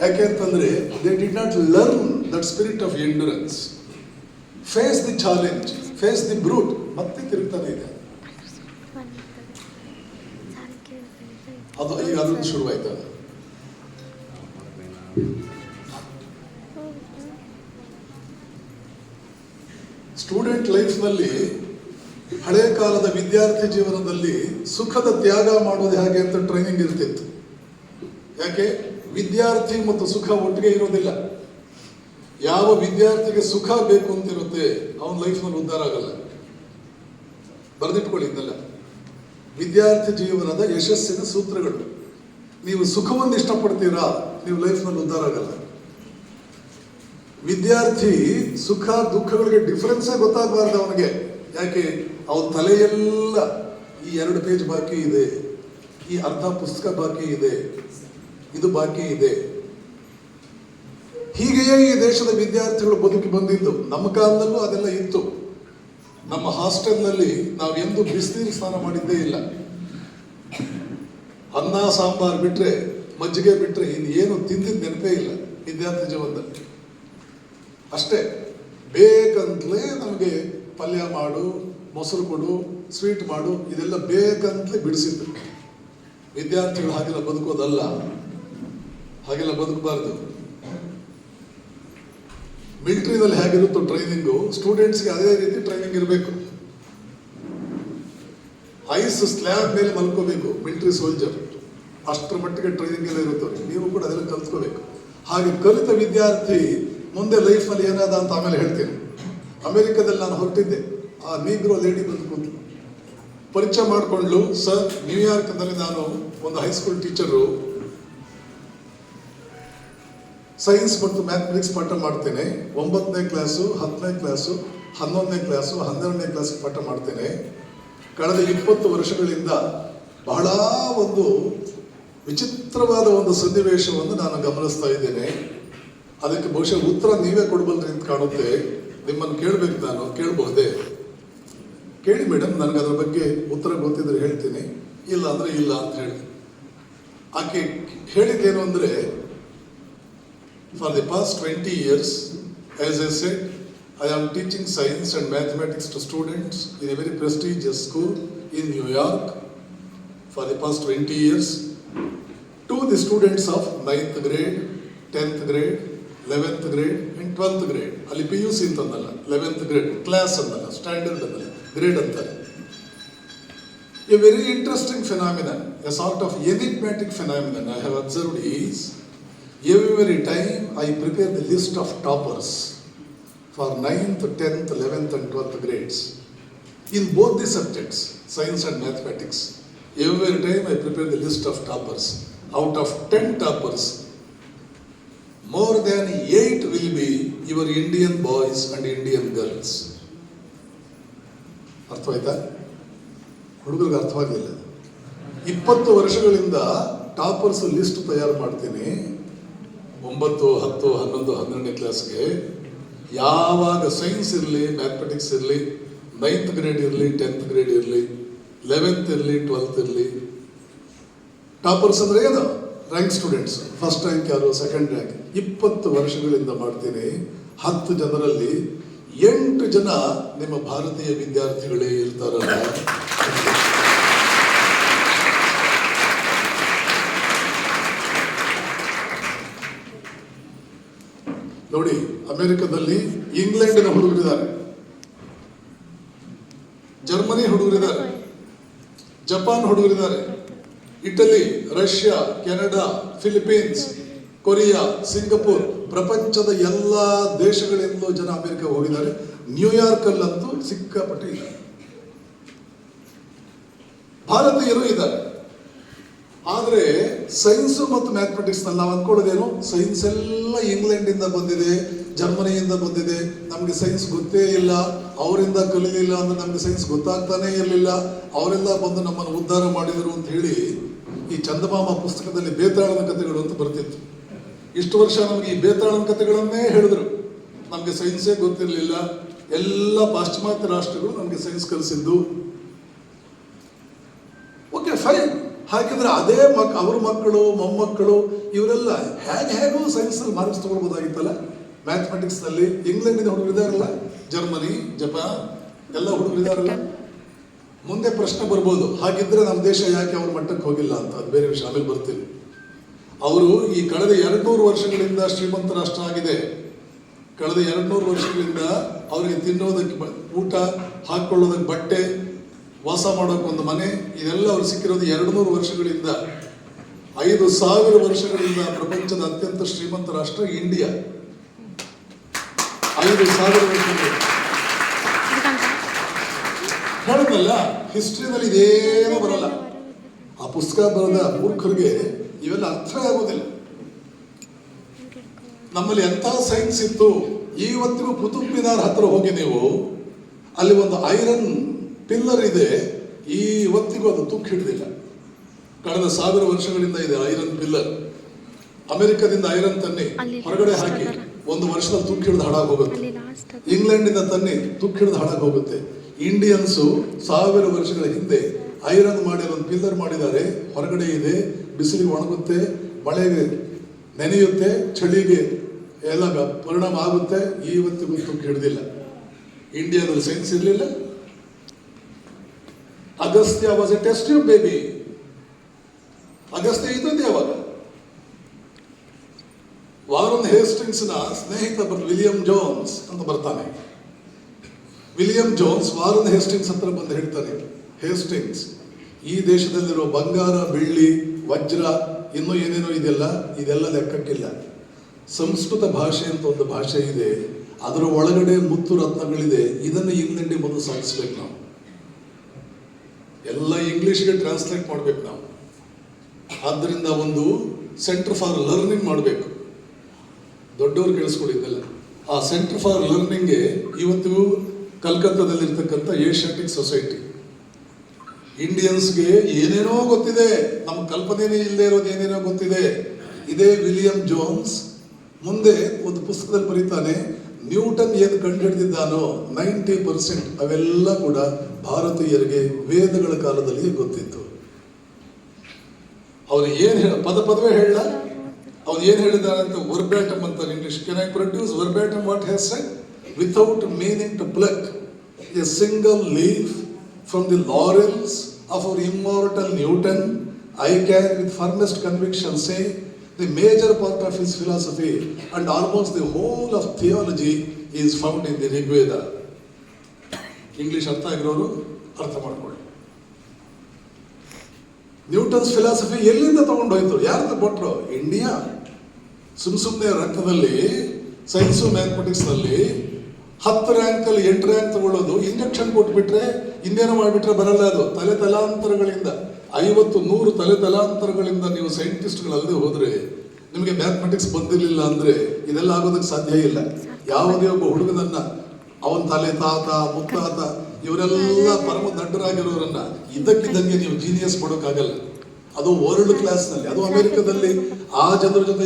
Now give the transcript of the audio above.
ಯಾಕೆ ಅಂತಂದ್ರೆ they did not learn that spirit of endurance face the challenge face the brute ಮತ್ತೆ ತಿರುಗ್ತಾನೆ ಇದೆ. ಅದು, ಈಗ ಅದೊಂದು ಶುರುವಾಯ್ತು. ಸ್ಟೂಡೆಂಟ್ ಲೈಫ್ನಲ್ಲಿ ಹಳೆ ಕಾಲದ ವಿದ್ಯಾರ್ಥಿ ಜೀವನದಲ್ಲಿ ಸುಖದ ತ್ಯಾಗ ಮಾಡೋದು ಹೇಗೆ ಅಂತ ಟ್ರೈನಿಂಗ್ ಇರ್ತಿತ್ತು. ಯಾಕೆ? ವಿದ್ಯಾರ್ಥಿ ಮತ್ತು ಸುಖ ಒಟ್ಟಿಗೆ ಇರೋದಿಲ್ಲ. ಯಾವ ವಿದ್ಯಾರ್ಥಿಗೆ ಸುಖ ಬೇಕು ಅಂತಿರುತ್ತೆ, ಅವನ ಲೈಫ್ನಲ್ಲಿ ಉದ್ಧಾರ ಆಗಲ್ಲ. ಬರೆದಿಟ್ಕೊಳ್ಳಿ ಇದೆಲ್ಲ ವಿದ್ಯಾರ್ಥಿ ಜೀವನದ ಯಶಸ್ಸಿನ ಸೂತ್ರಗಳು. ನೀವು ಸುಖವನ್ನು ಇಷ್ಟಪಡ್ತೀರಾ, ನೀವು ಲೈಫ್ನಲ್ಲಿ ಉದ್ಧಾರ ಆಗಲ್ಲ. ವಿದ್ಯಾರ್ಥಿ ಸುಖ, ದುಃಖಗಳಿಗೆ ಡಿಫ್ರೆನ್ಸೇ ಗೊತ್ತಾಗಬಾರ್ದು ಅವನಿಗೆ. ಯಾಕೆ? ಅವನ ತಲೆಯೆಲ್ಲ ಈ ಎರಡು ಪೇಜ್ ಬಾಕಿ ಇದೆ. ಈ ಅರ್ಧ ಪುಸ್ತಕ ಬಾಕಿ ಇದೆ. ಇದು ಬಾಕಿ ಇದೆ. ಹೀಗೆಯೇ ಈ ದೇಶದ ವಿದ್ಯಾರ್ಥಿಗಳು ಬದುಕಿ ಬಂದಿದ್ದು. ನಮ್ಮ ಕಾಲದಲ್ಲೂ ಅದೆಲ್ಲ ಇತ್ತು. ನಮ್ಮ ಹಾಸ್ಟೆಲ್ನಲ್ಲಿ ನಾವು ಎಂದು ಬಿಸಿನೀರು ಸ್ನಾನ ಮಾಡಿದ್ದೇ ಇಲ್ಲ. ಅನ್ನ, ಸಾಂಬಾರ್ ಬಿಟ್ರೆ, ಮಜ್ಜಿಗೆ ಇನ್ನು ಏನು ತಿಂದಿದ್ದು ನೆನಪೇ ಇಲ್ಲ ವಿದ್ಯಾರ್ಥಿ ಜೀವನದಲ್ಲಿ. ಅಷ್ಟೇ, ಬೇಕಂತಲೇ ನಮಗೆ ಪಲ್ಯ ಮಾಡು, ಮೊಸರು ಕೊಡು, ಸ್ವೀಟ್ ಮಾಡು, ಇದೆಲ್ಲ ಬೇಕಂತಲೇ ಬಿಡಿಸಿದ್ದು. ವಿದ್ಯಾರ್ಥಿಗಳು ಹಾಗೆಲ್ಲ ಬದುಕೋದಲ್ಲ. ಹಾಗೆಲ್ಲ ಬದುಕಬಾರ್ದು. ಮಿಲಿಟರಿನಲ್ಲಿ ಹೇಗಿರುತ್ತೋ ಟ್ರೈನಿಂಗು ಸ್ಟೂಡೆಂಟ್ಸ್ಗೆ ಅದೇ ರೀತಿ ಟ್ರೈನಿಂಗ್ ಇರಬೇಕು. ಐಸ್ ಸ್ಲ್ಯಾಬ್ ಮೇಲೆ ಮಲ್ಕೋಬೇಕು ಮಿಲಿಟರಿ ಸೋಲ್ಜರ್ ಅಷ್ಟರ ಮಟ್ಟಿಗೆ ಟ್ರೈನಿಂಗ್ ಎಲ್ಲ ಇರುತ್ತೆ. ನೀವು ಕೂಡ ಅದೆಲ್ಲ ಕಲ್ತ್ಕೋಬೇಕು. ಹಾಗೆ ಕಲಿತ ವಿದ್ಯಾರ್ಥಿ ಮುಂದೆ ಲೈಫಲ್ಲಿ ಏನಾದ ಅಂತ ಆಮೇಲೆ ಹೇಳ್ತೀನಿ. ಅಮೆರಿಕದಲ್ಲಿ ನಾನು ಹೊರಟಿದ್ದೆ. ಆ ನೀಗ್ರೋ ಲೇಡಿ ಬಂದು ಕೂತು. ಪರಿಚಯ ಮಾಡಿಕೊಂಡ್ಲು ಸರ್ ನ್ಯೂಯಾರ್ಕ್ನಲ್ಲಿ ನಾನು ಒಂದು ಹೈಸ್ಕೂಲ್ ಟೀಚರು ಸೈನ್ಸ್ ಮತ್ತು ಮ್ಯಾಥಮೆಟಿಕ್ಸ್ ಪಾಠ ಮಾಡ್ತೇನೆ. ಒಂಬತ್ತನೇ ಕ್ಲಾಸು ಹತ್ತನೇ ಕ್ಲಾಸು ಹನ್ನೊಂದನೇ ಕ್ಲಾಸು ಹನ್ನೆರಡನೇ ಕ್ಲಾಸ್ ಪಾಠ ಮಾಡ್ತೇನೆ. ಕಳೆದ ಇಪ್ಪತ್ತು ವರ್ಷಗಳಿಂದ ಬಹಳ ಒಂದು ವಿಚಿತ್ರವಾದ ಒಂದು ಸನ್ನಿವೇಶವನ್ನು ನಾನು ಗಮನಿಸ್ತಾ ಇದ್ದೇನೆ. ಅದಕ್ಕೆ ಬಹುಶಃ ಉತ್ತರ ನೀವೇ ಕೊಡಬಲ್ರಿ ಅಂತ ಕಾಣುತ್ತೆ. ನಿಮ್ಮನ್ನು ಕೇಳಬೇಕು ನಾನು, ಕೇಳಬಹುದೇ? ಕೇಳಿ ಮೇಡಮ್ ನನಗೆ ಅದರ ಬಗ್ಗೆ ಉತ್ತರ ಗೊತ್ತಿದ್ರೆ ಹೇಳ್ತೀನಿ. ಇಲ್ಲ ಅಂದರೆ ಇಲ್ಲ ಅಂತ ಹೇಳಿ. ಆಕೆ ಹೇಳಿದ್ದೇನು ಅಂದರೆ For the past 20 years, as I said, I am teaching science and mathematics to students in a very prestigious school in New York for the past 20 years. To the students of 9th grade, 10th grade, 11th grade and 12th grade. ಅಲ್ಲಿ P U C ಅಂತಂದಲ್ಲ eleventh grade class ಅನ್ನಲ್ಲ standard ಅನ್ನಲ್ಲ grade ಅಂತಾರೆ A very interesting phenomenon, a sort of enigmatic phenomenon I have observed is Every time I prepare the list of toppers for 9th, 10th, 11th, and 12th grades in both the subjects, science and mathematics. Every time I prepare the list of toppers. Out of 10 toppers, more than 8 will be your Indian boys and Indian girls. ಅರ್ಥವಾಯ್ತಾ ಹುಡುಗರಿಗೆ ಅರ್ಥವಾಗಿಲ್ಲ ಇಪ್ಪತ್ತು ವರ್ಷಗಳಿಂದ toppers list ತಯಾರು ಮಾಡ್ತೀನಿ ಒಂಬತ್ತು, ಹತ್ತು, ಹನ್ನೊಂದು, ಹನ್ನೆರಡನೇ ಕ್ಲಾಸ್ಗೆ ಯಾವಾಗ ಸೈನ್ಸ್ ಇರಲಿ ಮ್ಯಾಥಮೆಟಿಕ್ಸ್ ಇರಲಿ ನೈನ್ತ್ ಗ್ರೇಡ್ ಇರಲಿ ಟೆಂತ್ ಗ್ರೇಡ್ ಇರಲಿ ಲೆವೆಂತ್ ಇರಲಿ ಟ್ವೆಲ್ತ್ ಇರಲಿ ಟಾಪರ್ಸ್ ಅಂದರೆ ಏನು? ರ್ಯಾಂಕ್ ಸ್ಟೂಡೆಂಟ್ಸ್ ಫಸ್ಟ್ ರ್ಯಾಂಕ್ ಯಾರು? ಸೆಕೆಂಡ್ ರ್ಯಾಂಕ್ ಇಪ್ಪತ್ತು ವರ್ಷಗಳಿಂದ ಮಾಡ್ತೀನಿ. ಹತ್ತು ಜನರಲ್ಲಿ ಎಂಟು ಜನ ನಿಮ್ಮ ಭಾರತೀಯ ವಿದ್ಯಾರ್ಥಿಗಳೇ ಇರ್ತಾರಲ್ಲ. ನೋಡಿ, ಅಮೆರಿಕದಲ್ಲಿ ಇಂಗ್ಲೆಂಡಿನ ಹುಡುಗರಿದ್ದಾರೆ. ಜರ್ಮನಿ ಹುಡುಗರಿದ್ದಾರೆ. Japan ಹುಡುಗರಿದ್ದಾರೆ. Italy, Russia, Canada, Philippines, Korea, Singapore, ಪ್ರಪಂಚದ ಎಲ್ಲ ದೇಶಗಳಿಂದಲೂ ಜನ ಅಮೆರಿಕ ಹೋಗಿದ್ದಾರೆ. ನ್ಯೂಯಾರ್ಕಲ್ಲಂತೂ ಸಿಕ್ಕಾಪಟ್ಟೆ ಇದ್ದಾರೆ ಭಾರತೀಯರು ಇದ್ದಾರೆ. ಆದರೆ ಸೈನ್ಸ್ ಮತ್ತು ಮ್ಯಾಥಮೆಟಿಕ್ಸ್ನಲ್ಲಿ ನಾವು ಅನ್ಕೊಳ್ಳೋದೇನು? ಸೈನ್ಸ್ ಎಲ್ಲ ಇಂಗ್ಲೆಂಡ್ ಇಂದ ಬಂದಿದೆ, ಜರ್ಮನಿಯಿಂದ ಬಂದಿದೆ. ನಮಗೆ ಸೈನ್ಸ್ ಗೊತ್ತೇ ಇಲ್ಲ. ಅವರಿಂದ ಕಲೀಲಿಲ್ಲ ಅಂದ್ರೆ ನಮಗೆ ಸೈನ್ಸ್ ಗೊತ್ತಾಗ್ತಾನೇ ಇರಲಿಲ್ಲ. ಅವರೆಲ್ಲ ಬಂದು ನಮ್ಮನ್ನು ಉದ್ಧಾರ ಮಾಡಿದರು ಅಂತ ಹೇಳಿ ಈ ಚಂದಮಾಮ ಪುಸ್ತಕದಲ್ಲಿ ಬೇತಾಳನ ಕಥೆಗಳು ಅಂತ ಬರ್ತಿತ್ತು. ಇಷ್ಟು ವರ್ಷ ನಮಗೆ ಈ ಬೇತಾಳನ ಕಥೆಗಳನ್ನೇ ಹೇಳಿದ್ರು. ನಮಗೆ ಸೈನ್ಸೇ ಗೊತ್ತಿರಲಿಲ್ಲ. ಎಲ್ಲ ಪಾಶ್ಚಿಮಾತ್ಯ ರಾಷ್ಟ್ರಗಳು ನಮಗೆ ಸೈನ್ಸ್ ಕಲಿಸಿದ್ದು. ಹಾಗಿದ್ರೆ ಅದೇ ಮಕ್, ಅವ್ರ ಮಕ್ಕಳು, ಮೊಮ್ಮಕ್ಕಳು, ಇವರೆಲ್ಲ ಹೇಗೆ ಹೇಗೋ ಸೈನ್ಸಲ್ಲಿ ಮಾರ್ಕ್ಸ್ ತಗೊಳ್ಬೋದಾಗಿತ್ತಲ್ಲ? ಮ್ಯಾಥಮೆಟಿಕ್ಸ್ನಲ್ಲಿ ಇಂಗ್ಲೆಂಡಿನ ಹುಡುಗರು ಇದಾರಲ್ಲ? ಜರ್ಮನಿ, ಜಪಾನ್, ಎಲ್ಲ ಹುಡುಗರು ಇದಾರಲ್ಲ? ಮುಂದೆ ಪ್ರಶ್ನೆ ಬರ್ಬೋದು. ಹಾಗಿದ್ರೆ ನಮ್ಮ ದೇಶ ಯಾಕೆ ಅವ್ರ ಮಟ್ಟಕ್ಕೆ ಹೋಗಿಲ್ಲ ಅಂತ? ಅದು ಬೇರೆ ವಿಷಯ. ಆಮೇಲೆ ಬರ್ತೀವಿ ಅವರು ಈ ಕಳೆದ ಎರಡ್ನೂರು ವರ್ಷಗಳಿಂದ ಶ್ರೀಮಂತ ರಾಷ್ಟ್ರ ಆಗಿದೆ. ಕಳೆದ ಎರಡ್ನೂರು ವರ್ಷಗಳಿಂದ ಅವರಿಗೆ ತಿನ್ನೋದಕ್ಕೆ ಊಟ, ಹಾಕ್ಕೊಳ್ಳೋದಕ್ಕೆ ಬಟ್ಟೆ ವಾಸ ಮಾಡೋಕೆ ಒಂದು ಮನೆ, ಇದೆಲ್ಲ ಅವ್ರು ಸಿಕ್ಕಿರೋದು ಎರಡು ನೂರು ವರ್ಷಗಳಿಂದ, ಐದು ಸಾವಿರ ವರ್ಷಗಳಿಂದ ಪ್ರಪಂಚದ ಅತ್ಯಂತ ಶ್ರೀಮಂತ ರಾಷ್ಟ್ರ ಇಂಡಿಯಾ. ಐದು ಸಾವಿರ ವರ್ಷಗಳು. ಹೇಳಿದ್ನಲ್ಲ ಹಿಸ್ಟ್ರಿನಲ್ಲಿ ಇದೇನೂ ಬರಲ್ಲ. ಆ ಪುಸ್ತಕ ಬರೆದ ಮೂರ್ಖರಿಗೆ ಇವೆಲ್ಲ ಅರ್ಥ ಆಗೋದಿಲ್ಲ. ನಮ್ಮಲ್ಲಿ ಎಂಥ ಸೈನ್ಸ್ ಇತ್ತು? ಇವತ್ತಿಗೂ ಕುತುಬ್ ಮಿನಾರ್ ಹತ್ರ ಹೋಗಿ ನೀವು, ಅಲ್ಲಿ ಒಂದು ಐರನ್ ಪಿಲ್ಲರ್ ಇದೆ. ಈ ಹೊತ್ತಿಗೂ ಅದು ತುಕ್ಕು ಹಿಡಿದಿಲ್ಲ. ಕಳೆದ ಸಾವಿರ ವರ್ಷಗಳಿಂದ ಇದೆ ಐರನ್ ಪಿಲ್ಲರ್. ಅಮೆರಿಕದಿಂದ ಐರನ್ ತನ್ನಿ ಹೊರಗಡೆ ಹಾಕಿ ಒಂದು ವರ್ಷದಲ್ಲಿ ತುಕ್ಕು ಹಿಡಿದು ಹಾಳಾಗಿ ಹೋಗುತ್ತೆ ಇಂಗ್ಲೆಂಡ್ ಇಂದ ಇಂಗ್ಲೆಂಡಿಂದ ತನ್ನಿ ತುಕ್ಕು ಹಿಡಿದು ಹಾಳಾಗಿ ಹೋಗುತ್ತೆ ಇಂಡಿಯನ್ಸು ಸಾವಿರ ವರ್ಷಗಳ ಹಿಂದೆ ಐರನ್ ಮಾಡಿ ಒಂದು ಪಿಲ್ಲರ್ ಮಾಡಿದ್ದಾರೆ. ಹೊರಗಡೆ ಇದೆ ಬಿಸಿಲಿಗೆ ಒಣಗುತ್ತೆ ಮಳೆಗೆ ನೆನೆಯುತ್ತೆ ಚಳಿಗೆ ಎಲ್ಲ ಪರಿಣಾಮ ಆಗುತ್ತೆ. ಇವತ್ತಿಗೂ ತುಕ್ಕು ಹಿಡಿದಿಲ್ಲ. ಇಂಡಿಯಾದಲ್ಲಿ ಸೈನ್ಸ್ ಇರಲಿಲ್ಲ. Agastya was a test baby Agastya ಇದ್ದದ್ದು ಯಾವಾಗ? ವಾರನ್ ಹೇಸ್ಟಿಂಗ್ಸ್ನ ಸ್ನೇಹಿತ ವಿಲಿಯಂ ಜೋನ್ಸ್ ಅಂತ ಬರ್ತಾನೆ. ವಿಲಿಯಂ ಜೋನ್ಸ್ ವಾರನ್ ಹೇಸ್ಟಿಂಗ್ಸ್ ಹತ್ರ ಬಂದು ಹೇಳ್ತಾನೆ. ಹೇಸ್ಟಿಂಗ್ಸ್ ಈ ದೇಶದಲ್ಲಿರೋ ಬಂಗಾರ, ಬೆಳ್ಳಿ, ವಜ್ರ, ಇನ್ನೂ ಏನೇನೋ ಇದೆಲ್ಲ ಇದೆಲ್ಲ ಲೆಕ್ಕಕ್ಕಿಲ್ಲ. ಸಂಸ್ಕೃತ ಭಾಷೆ ಅಂತ ಒಂದು ಭಾಷೆ ಇದೆ. ಅದರ ಒಳಗಡೆ ಮುತ್ತು ರತ್ನಗಳಿದೆ. ಇದನ್ನು ಇಂಗ್ಲೆಂಡಿಗೆ ಮೊದಲು ಸಾಧಿಸ್ಬೇಕು ನಾವು. ಎಲ್ಲ ಇಂಗ್ಲೀಷ್ಗೆ ಟ್ರಾನ್ಸ್ಲೇಟ್ ಮಾಡ್ಬೇಕು ನಾವು. ಆದ್ದರಿಂದ ಒಂದು ಸೆಂಟರ್ ಫಾರ್ ಲರ್ನಿಂಗ್ ಮಾಡಬೇಕು. ದೊಡ್ಡವರು ಕೇಳಿಸ್ಕೊಂಡಿದ್ದಲ್ಲ, ಆ ಸೆಂಟರ್ ಫಾರ್ ಲರ್ನಿಂಗ್ಗೆ ಇವತ್ತು ಕಲ್ಕತ್ತಾದಲ್ಲಿರ್ತಕ್ಕಂಥ ಏಷ್ಯಾಟಿಕ್ ಸೊಸೈಟಿ ಇಂಡಿಯನ್ಸ್ಗೆ ಏನೇನೋ ಗೊತ್ತಿದೆ ನಮ್ಮ ಕಲ್ಪನೆನೇ ಇಲ್ಲದೆ ಇರೋದು ಏನೇನೋ ಗೊತ್ತಿದೆ. ಇದೇ ವಿಲಿಯಂ ಜೋನ್ಸ್ ಮುಂದೆ ಒಂದು ಪುಸ್ತಕದಲ್ಲಿ ಬರೀತಾನೆ ನ್ಯೂಟನ್ ಏನು ಕಂಡುಹಿಡಿದಿದ್ದಾನೋ ನೈಂಟಿ ಪರ್ಸೆಂಟ್ ಅವೆಲ್ಲ ಕೂಡ ಭಾರತೀಯರಿಗೆ ವೇದಗಳ ಕಾಲದಲ್ಲಿ ಗೊತ್ತಿತ್ತು. ಅವನು ಏನು ಹೇಳ, ಪದ ಪದವೇ ಹೇಳ ಅವನು ಏನು ಹೇಳಿದ್ದಾರೆ ಅಂತ ವರ್ಬ್ಯಾಟಮ್ ಅಂತ English can I produce verbatim what has said without meaning to pluck a single leaf from the laurels of our immortal Newton I can with firmest conviction say the major part of philosophy and almost the whole of theology is found in the Rigveda English ಅರ್ಥ ಆಗಿರೋರು ಅರ್ಥ ಮಾಡ್ಕೊಳ್ಳಿ. Newton's philosophy ಎಲ್ಲಿಂದ ತಗೊಂಡೋಯ್ತು? ಯಾರು ಕೊಟ್ಟರು India ಸುಮ್ ಸುಮ್ಮನೆ ರಕ್ತದಲ್ಲಿ ಸೈನ್ಸು ಮ್ಯಾಥಮೆಟಿಕ್ಸ್ನಲ್ಲಿ ಹತ್ತು ರ್ಯಾಂಕಲ್ಲಿ ಎಂಟು ರ್ಯಾಂಕ್ ತಗೊಳ್ಳೋದು ಇಂಜೆಕ್ಷನ್ ಕೊಟ್ಬಿಟ್ರೆ, ಇನ್ನೇನು ಮಾಡಿಬಿಟ್ರೆ ಬರಲ್ಲ ಅದು. ತಲೆ ತಲಾಂತರಗಳಿಂದ. ಐವತ್ತು ನೂರು ತಲೆ ತಲಾಂತರಗಳಿಂದ ನೀವು ಸೈಂಟಿಸ್ಟ್ಗಳಲ್ಲದೆ ಹೋದ್ರೆ ನಿಮಗೆ ಮ್ಯಾಥಮೆಟಿಕ್ಸ್ ಬಂದಿರಲಿಲ್ಲ ಅಂದ್ರೆ ಇದೆಲ್ಲ ಆಗೋದಕ್ಕೆ ಸಾಧ್ಯ ಇಲ್ಲ. ಯಾವುದೇ ಒಬ್ಬ ಹುಡುಗನನ್ನ, ಅವನ ತಲೆ ತಾತ, ಮುತ್ತಾತ, ಇವರೆಲ್ಲ ಪರಮ ದಡ್ಡರಾಗಿರೋರನ್ನ ಇದ್ದಕ್ಕಿದ್ದಂಗೆ ನೀವು ಜೀನಿಯಸ್ ಕೊಡೋಕ್ಕಾಗಲ್ಲ ಅದು ವರ್ಲ್ಡ್ ಕ್ಲಾಸ್ನಲ್ಲಿ ಅದು ಅಮೆರಿಕದಲ್ಲಿ ಆ ಜನರ ಜೊತೆ